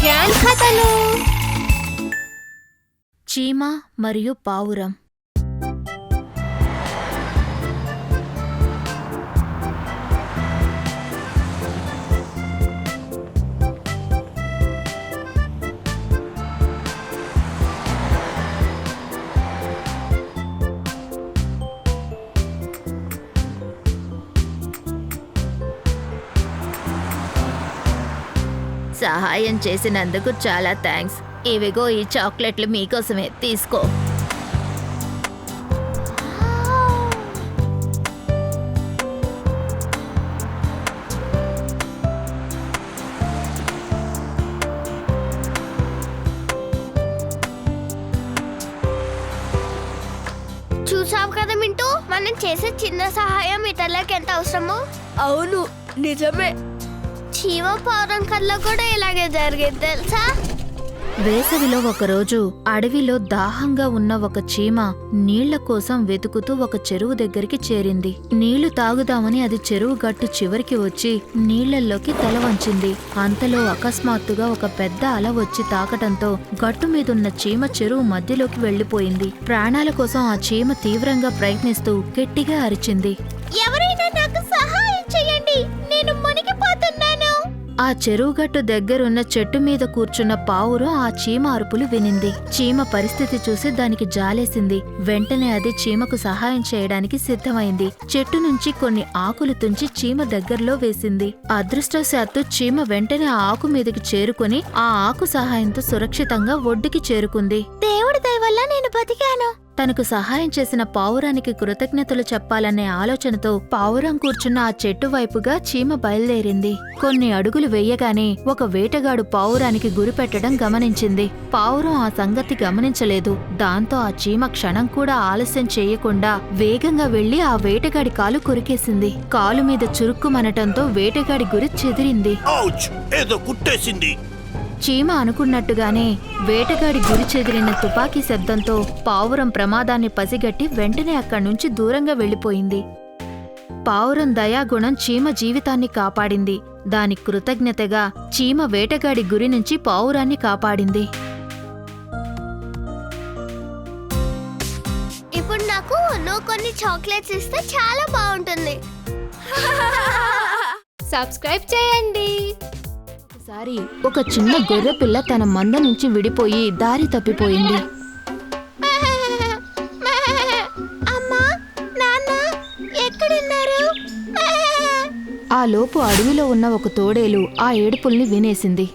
Grand కథలు చీమ మరియు పావురం. సహాయం చేసినందుకు చాలా థ్యాంక్స్. ఇవిగో ఈ చాక్లెట్లు మీకోసమే. తీసుకో. చూసావు కదా మింటూ? మనం చేసే చిన్న సహాయం ఇతరులకు ఎంత అవసరమో? అవును నిజమే. చీమ పౌరం కథలో కూడా ఇలాగే జరిగేది తెలుసా? వేసవిలో ఒకరోజు అడవిలో దాహంగా ఉన్న ఒక చీమ నీళ్ళ కోసం వెతుకుతూ ఒక చెరువు దగ్గరికి చేరింది. నీళ్ళు తాగుదామని అది చెరువు గట్టు చివరికి వచ్చి నీళ్ళల్లోకి తల వంచింది. అంతలో అకస్మాత్తుగా ఒక పెద్ద అల వచ్చి తాకటంతో గట్టు మీదున్న చీమ చెరువు మధ్యలోకి వెళ్ళిపోయింది ప్రాణాల కోసం ఆ చీమ తీవ్రంగా ప్రయత్నిస్తూ గట్టిగా అరిచింది. ఎవరైనా నాకు సహాయం చేయండి నేను మునిగిపోతున్నాను ఆ చెరువుగట్టు దగ్గరున్న చెట్టు మీద కూర్చున్న పావురు ఆ చీమ అరుపులు వినింది. చీమ పరిస్థితి చూసి దానికి జాలేసింది. వెంటనే అది చీమకు సహాయం చేయడానికి సిద్ధమైంది. చెట్టు నుంచి కొన్ని ఆకులు తుంచి చీమ దగ్గరలో వేసింది. అదృష్టవశాత్తు చీమ వెంటనే ఆ ఆకు మీదకి చేరుకుని ఆ ఆకు సహాయంతో సురక్షితంగా ఒడ్డుకి చేరుకుంది. దేవుడి దయవల్ల నేను బతికాను. తనకు సహాయం చేసిన పావురానికి కృతజ్ఞతలు చెప్పాలనే ఆలోచనతో పావురం కూర్చున్న ఆ చెట్టు వైపుగా చీమ బయలుదేరింది. కొన్ని అడుగులు వెయ్యగానే ఒక వేటగాడు పావురానికి గురిపెట్టడం గమనించింది. పావురం ఆ సంగతి గమనించలేదు. దాంతో ఆ చీమ క్షణం కూడా ఆలస్యం చేయకుండా వేగంగా వెళ్ళి ఆ వేటగాడి కాలు కొరికేసింది. కాలు మీద చురుక్కుమనటంతో వేటగాడి గురి చెదిరింది. ఏదో కుట్టేసింది. చీమ అనుకున్నట్టుగానే వేటగాడి గురి చెదిరిన తుపాకీ శబ్దంతో పావురం ప్రమాదాన్ని పసిగట్టి వెంటనే అక్కడి నుంచి దూరంగా వెళ్ళిపోయింది. పావురం దయాగుణం చీమ జీవితాన్ని కాపాడింది. దాని కృతజ్ఞతగా చీమ వేటగాడి గురి నుంచి పావురాన్ని కాపాడింది. ఇప్పుడు నాకు నువ్వు కొన్ని చాక్లెట్స్ ఇస్తే చాలా బాగుంటుంది. సబ్స్క్రైబ్ చేయండి. ఒకసారి ఒక చిన్న గొర్రె పిల్ల తన మంద నుంచి విడిపోయి దారి తప్పిపోయింది. ఆ లోపు అడవిలో ఉన్న ఒక తోడేలు ఆ ఏడుపుల్ని వినేసింది.